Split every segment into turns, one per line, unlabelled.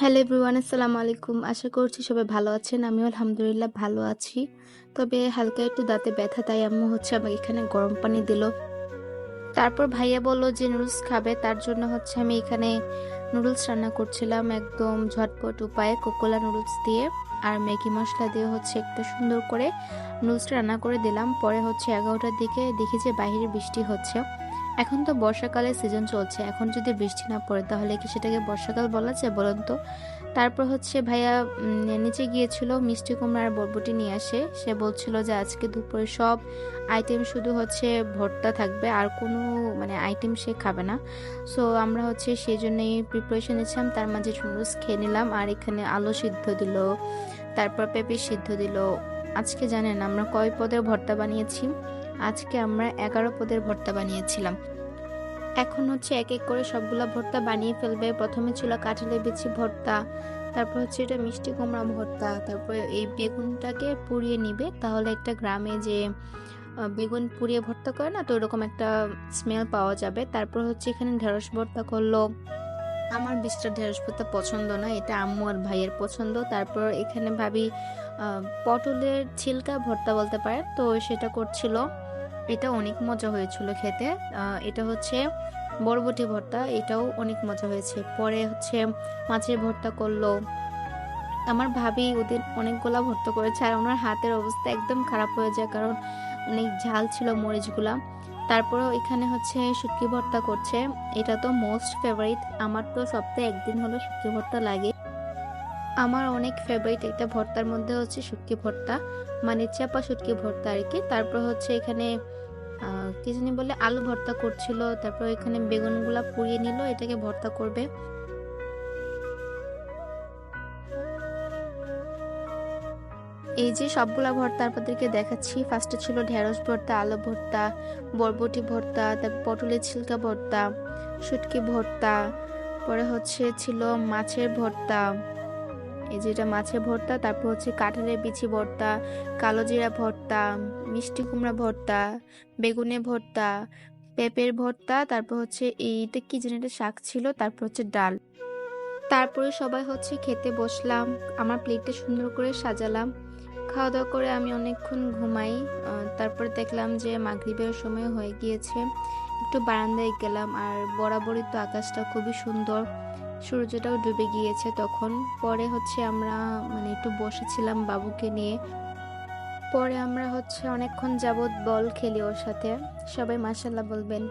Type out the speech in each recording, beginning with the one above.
Hello everyone, আসসালামু আলাইকুম। আশা করছি সবাই ভালো আছেন। আমিও আলহামদুলিল্লাহ ভালো আছি। তবে হালকা একটু দাঁতে ব্যথা, তাই আম্মু হচ্ছে আমাকে এখানে গরম পানি দিল। তারপর ভাইয়া বলল যে নুডলস খাবে, তার জন্য হচ্ছে আমি এখানে নুডলস রান্না করছিলাম একদম ঝটপট উপায়ে কোকোলা নুডলস দিয়ে আর ম্যাগি মশলা দিয়ে হচ্ছে একটা সুন্দর করে নুডলসটা রান্না করে দিলাম। পরে হচ্ছে এগারোটার দিকে দেখি যে বাইরে বৃষ্টি হচ্ছে। এখন তো বর্ষাকালের সিজন চলছে, এখন যদি বৃষ্টি না পড়ে তাহলে কি সেটাকে বর্ষাকাল বলা যায় বলুন তো? তারপর হচ্ছে ভাইয়া নিচে গিয়েছিল মিষ্টি কুমড়া আর বরবটি নিয়ে আসে, সে বলছিল যে আজকে দুপুরে সব আইটেম শুধু হচ্ছে ভর্তা থাকবে, আর কোনো মানে আইটেম সে খাবে না। সো আমরা হচ্ছে সেই জন্যই প্রিপারেশন নিচ্ছিলাম, তার মাঝে নুডলস খেয়ে নিলাম, আর এখানে আলু সিদ্ধ দিল, তারপর পেঁপে সিদ্ধ দিল, আজকে জানেন আমরা কয় পদের ভর্তা বানিয়েছি? আজকে আমরা এগারো পদের ভর্তা বানিয়েছিলাম। এখন হচ্ছে এক এক করে সবগুলা ভর্তা বানিয়ে ফেলবে। প্রথমে ছিল কাঁঠালের বিচি ভর্তা, তারপর হচ্ছে এটা মিষ্টি কুমড়া ভর্তা, তারপর এই বেগুনটাকে পুড়িয়ে নিবে। তাহলে একটা গ্রামে যে বেগুন পুড়িয়ে ভর্তা করে না, তো ওরকম একটা স্মেল পাওয়া যাবে। তারপর হচ্ছে এখানে ঢেঁড়স ভর্তা করল। আমার বেশিটা ঢেঁড়স ভর্তা পছন্দ না, এটা আম্মু আর ভাইয়ের পছন্দ। তারপর এখানে ভাবি পটলের ছিলকা ভর্তা বলতে পারে তো সেটা করছিল। এটা অনেক মজা হয়েছিল খেতে। এটা হচ্ছে বরবটি ভর্তা, এটাও অনেক মজা হয়েছে। পরে হচ্ছে মাছের ভর্তা করল। আমার ভাবি ওদের অনেকগুলা ভর্তা করেছে আর ওনার হাতের অবস্থা একদম খারাপ হয়ে যায় কারণ অনেক ঝাল ছিল মরিচগুলা। তারপরেও এখানে হচ্ছে শুটকি ভর্তা করছে। এটা তো মোস্ট ফেভারিট আমার তো সপ্তাহে একদিন হলো শুটকি ভর্তা লাগে। আমার অনেক ফেভারিট একটা ভর্তার মধ্যে হচ্ছে শুটকি ভর্তা মানে চাপা শুটকি ভর্তা আর কি। তারপর হচ্ছে এখানে কি জানি বলে, আলু ভর্তা করছিল, তারপর এখানে বেগুনগুলা পুড়িয়ে নিল, এটাকে ভর্তা করবে। এই যে সবগুলা ভর্তা আপনাদেরকে দেখাচ্ছি ফার্স্টে ছিল ঢেঁড়স ভর্তা, আলু ভর্তা, বরবটি ভর্তা, তারপর পটলের ছিলকা ভর্তা, শুটকি ভর্তা, পরে হচ্ছে ছিল মাছের ভর্তা। এই যেটা মাছের ভর্তা, তারপর হচ্ছে কাঁঠালের বিচি ভর্তা, কালো জিরা ভর্তা, মিষ্টি কুমড়া ভর্তা, বেগুনের ভর্তা, পেঁপের ভর্তা, তারপর হচ্ছে এইটা কি যেন একটা শাক ছিল, তারপর হচ্ছে ডাল। তারপরে সবাই হচ্ছে খেতে বসলাম, আমার প্লেটটা সুন্দর করে সাজালাম। খাওয়া দাওয়া করে আমি অনেকক্ষণ ঘুমাই তারপরে দেখলাম যে মাগরিবের সময় হয়ে গিয়েছে। একটু বারান্দায় গেলাম, আর বরাবরই তো আকাশটা খুবই সুন্দর। সূর্যটাও ডুবে গিয়েছে তখন। পরে হচ্ছে আমরা মানে একটু বসেছিলাম বাবুকে নিয়ে। পরে আমরা হচ্ছে অনেকক্ষণ যাবৎ বল খেলি ওর সাথে। সবাই মাসাল্লাহ বলবেন।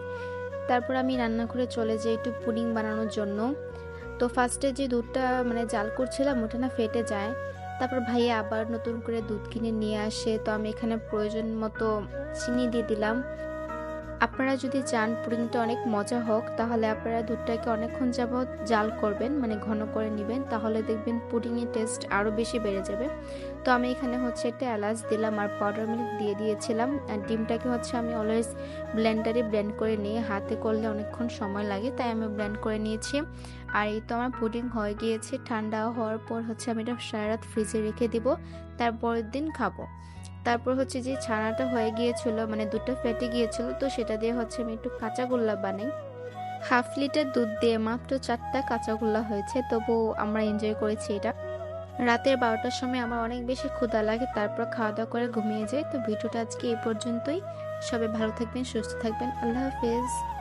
তারপর আমি রান্না করে চলে যাই একটু পুডিং বানানোর জন্য। তো ফার্স্টে যে দুধটা মানে জাল করছিলাম, ওটা না ফেটে যায়। তারপর ভাইয়া আবার নতুন করে দুধ কিনে নিয়ে আসে। তো আমি এখানে প্রয়োজন মতো চিনি দিয়ে দিলাম। আপনারা যদি চান পুডিংটা অনেক মজা হোক, তাহলে আপনারা দুধটাকে অনেকক্ষণ যাবৎ জাল করবেন মানে ঘন করে নেবেন, তাহলে দেখবেন পুডিংয়ের টেস্ট আরও বেশি বেড়ে যাবে। তো আমি এখানে হচ্ছে একটা এলাচ দিলাম আর পাউডার মিল্ক দিয়ে দিয়েছিলাম। আর ডিমটাকে হচ্ছে আমি অলওয়েজ ব্লেন্ডারে ব্লেন্ড করে নিয়ে, হাতে করলে অনেকক্ষণ সময় লাগে, তাই আমি ব্লেন্ড করে নিয়েছি। আর এই তো আমার পুডিং হয়ে গিয়েছে, ঠান্ডা হওয়ার পর হচ্ছে আমি এটা সারা রাত ফ্রিজে রেখে দিব, তারপরের দিন খাব। তারপর হচ্ছে যে ছানাটা হয়ে গিয়েছিল মানে দুধটা ফেটে গিয়েছিল, তো সেটা দিয়ে হচ্ছে আমি একটু কাঁচাগোল্লা বানাই। হাফ লিটার দুধ দিয়ে মাত্র চারটা কাঁচাগোল্লা হয়েছে, তবু আমরা এনজয় করেছি এটা। রাতের বারোটার সময় আমার অনেক বেশি ক্ষুধা লাগে, তারপর খাওয়া দাওয়া করে ঘুমিয়ে যাই। তো ভিডিওটা আজকে এই পর্যন্তই। সবাই ভালো থাকবেন, সুস্থ থাকবেন। আল্লাহ হাফেজ।